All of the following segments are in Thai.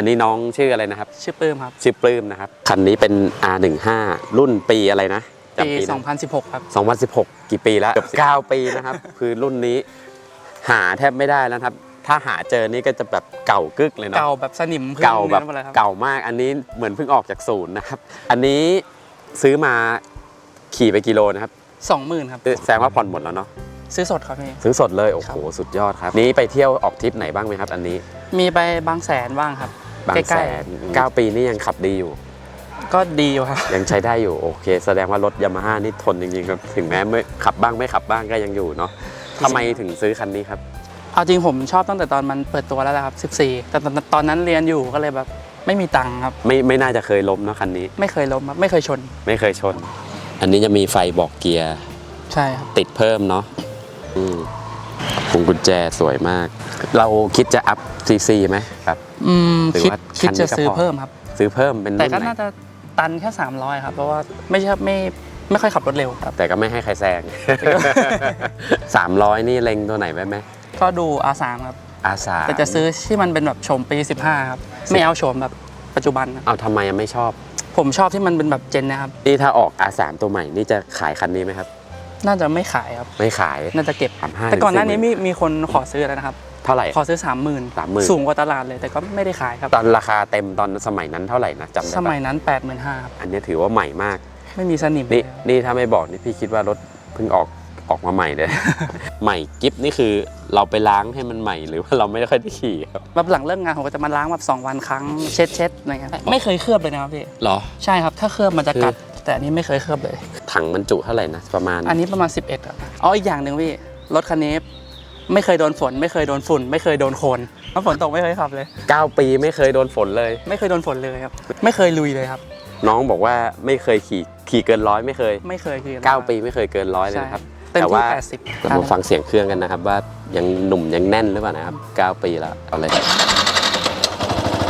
อันนี้น้องชื่ออะไรนะครับ ชื่อปื้มครับชื่อปลื้มนะครับ คันนี้เป็น R15 รุ่นปีอะไรนะจำปีได้ไหม2016 ครับ 2016 กี่ปีแล้วเกือบ9ปีนะครับ คือรุ่นนี้หาแทบไม่ได้แล้วครับ ถ้าหาเจอนี่ก็จะแบบเก่ากึกเลยเนาะ เก่าแบบสนิมพื้นเก่าแบบนั่นหมดเลยครับเก่ามาก อันนี้เหมือนเพิ่งออกจากศูนย์นะครับ อันนี้ซื้อมาขี่ไปกิโลนะครับ สองหมื่นครับแสดงว่าผ่อนหมดแล้วเนาะ ซื้อสดครับพี่ ซื้อสดเลย โอ้โหครับสุดยอดครับ นี้ไปเที่ยวออกทริปไหนบ้างไหมครับ อันนี้ มีไปบางแสนบ้างครับ บางใกแสล้นเก้าปีนี่ยังขับดีอยู่ๆก็ดีอยู่ครับ ยังใช้ได้อยู่โอเค แสดงว่ารถยามาฮ่านี่ทนจริงๆครับถึงแม้ไม่ขับบ้างไม่ขับบ้างก็ยังอยู่เนาะทำไมถึงซื้อคันนี้ครับ เอาจริงผมชอบตั้งแต่ตอนมันเปิดตัวแล้วแหละครับ 14 แต่ตอนตอนนั้นเรียนอยู่ก็เลยแบบไม่มีตังค์ครับ ไม่ไม่น่าจะเคยล้มเนาะคันนี้ ไม่เคยล้มครับไม่เคยชน ไม่เคยชน อันนี้จะมีไฟบอกเกียร์ใช่ครับติดเพิ่มเนาะอืมพวงกุญแจสวยมาก เราคิดจะอัพ ซีซีไหมครับ อืมหรือคิดว่าคิดคันนี้จะก็ซื้อพอ เพิ่มครับ ซื้อเพิ่มเป็นแต่รุ่นก็ไหนน่าจะตันแค่ 300 ครับ เพราะว่าไม่ใช่ไม่ไม่ค่อยขับรถเร็วครับ แต่ก็ไม่ให้ใครแซงสามร้อยนี่เล็งตัวไหนไว้ไหมก็ดู R3 ครับ อาสาแต่จะซื้อที่มันเป็นแบบโฉมปี 15 ครับ ไม่เอาโฉมแบบปัจจุบันนะเอาทำไมยังไม่ชอบ ผมชอบที่มันเป็นแบบเจนนะครับ นี่ถ้าออก R3 ตัวใหม่นี่จะขายคันนี้ไหมครับ น่าจะไม่ขายครับ ไม่ขาย น่าจะเก็บ สามห้าแต่ก่อนหน้านี้มีมีคนขอซื้อแล้วนะครับ เท่าไหร่ ขอซื้อ 3 0,000 30,000 สูงกว่าตลาดเลยแต่ก็ไม่ได้ขายครับตอนราคาเต็มตอนสมัยนั้นเท่าไหร่นะจำได้สปะมัยนั้น 85,000ครับอันนี้ถือว่าใหม่มาก ไม่มีสนิมนี่เลยครับนี่ถ้าไม่บอกนี่พี่คิดว่ารถเพิ่งออกออกมาใหม่เลย ใหม่กิฟนี่คือเราไปล้างให้มันใหม่หรือว่าเราไม่ได้ค่อยได้ขี่ครับแบบหลังเลิกงานผมก็จะมาล้างแบบ2วันครั้งเช็ดเช็ดอะไรเงี้ยไม่เคยเคลือบเลยนะครับพี่หรอ ใช่ครับถ้าเคลือบมันจะกัดคือแต่อันนี้ไม่เคยเคลือบเลย ถังบรรจุเท่าไหร่นะประมาณ อันนี้ประมาณ 11ครับอ๋ออีกอย่างหนึ่งพี่รถคันนี้ ไม่เคยโดนฝน ไม่เคยโดนฝุ่น ไม่เคยโดนโคลนถ้าฝนตกไม่เคยขับเลย 9 ปีไม่เคยโดนฝนเลย ไม่เคยโดนฝนเลยครับ ไม่เคยลุยเลยครับ น้องบอกว่าไม่เคยขี่ขี่เกินร้อยไม่เคย ไม่เคยคือ9 ปีไม่เคยเกินร้อยเลยใช่นะครับ เต็มแต่ที่ว่าแปดสิบเรามาฟังเสียงเครื่องกันนะครับ ว่ายังหนุ่มยังแน่นหรือเปล่านะครับ 9 ปีแล้วเอาเลย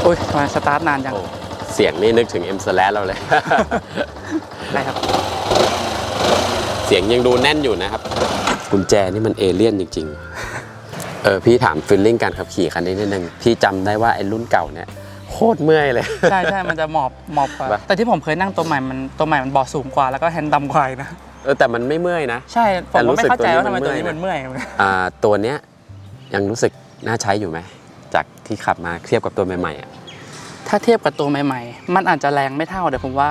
อุ้ยทำไมสตาร์ทนานจังโอ้เสียงนี่นึกถึง M s l a s เราเลยใช่ครับ เสียงยังดูแน่นอยู่นะครับ กุญแจนี่มันเอเลี่ยนจริง ๆ เออพี่ถามฟิลลิ่งการขับขี่คันนี้นิดนึงพี่จำได้ว่าไอ้รุ่นเก่าเนี่ยโคตรเมื่อยเลย ใช่ใช่มันจะหมอบหมอบกว่าปะแต่ที่ผมเคยนั่งตัวใหม่มันตัวใหม่มันเบาะสูงกว่าแล้วก็แฮนด์ดำกว่าอีกนะ เออแต่มันไม่เมื่อยนะ ใช่ ผมแต่รู้ก็ไม่สึกเข้าใจตัวนี้ว่าทำไมมันตัวนี้เมื่อยนะมันเมื่อยอ่าตัวเนี้ยยังรู้สึกน่าใช้อยู่ไหมจากที่ขับมาเทียบกับตัวใหม่ๆอะถ้าเทียบกับตัวใหม่ๆ มันอาจจะแรงไม่เท่าแต่ผมว่า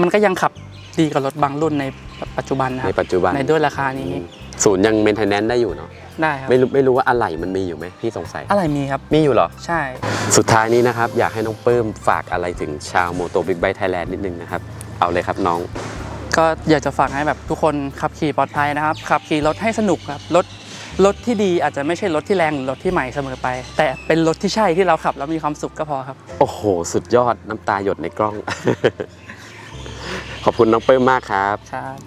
มันก็ยังขับดีกว่ารถบางรุ่นในปัจจุบันนะคในรับปัจจุบันในด้วยราคานี้ อืม ศูนย์ยังเมนเทนแนนได้อยู่เนาะได้ครับไม่รู้ไม่รู้ว่าอะไหล่มันมีอยู่ไหมพี่สงสัย อะไรมีครับมีอยู่เหรอ ใช่ สุดท้ายนี้นะครับ อยากให้น้องปื้มฝากอะไรถึงชาวโมโตบิ๊กไบค์ไทยแลนด์นิดนึงนะครับ เอาเลยครับน้อง ก็อยากจะฝากให้แบบทุกคนขับขี่ปลอดภัยนะครับ ขับขี่รถให้สนุกครับรถรถที่ดีอาจจะไม่ใช่รถที่แรงหรือรถที่ใหม่เสมอไป แต่เป็นรถที่ใช่ที่เราขับแล้วมีความสุขก็พอครับ โอ้โห สุดยอดน้ำตาหยดในกล้อง ขอบคุณน้องปื้มมากครับ ครับ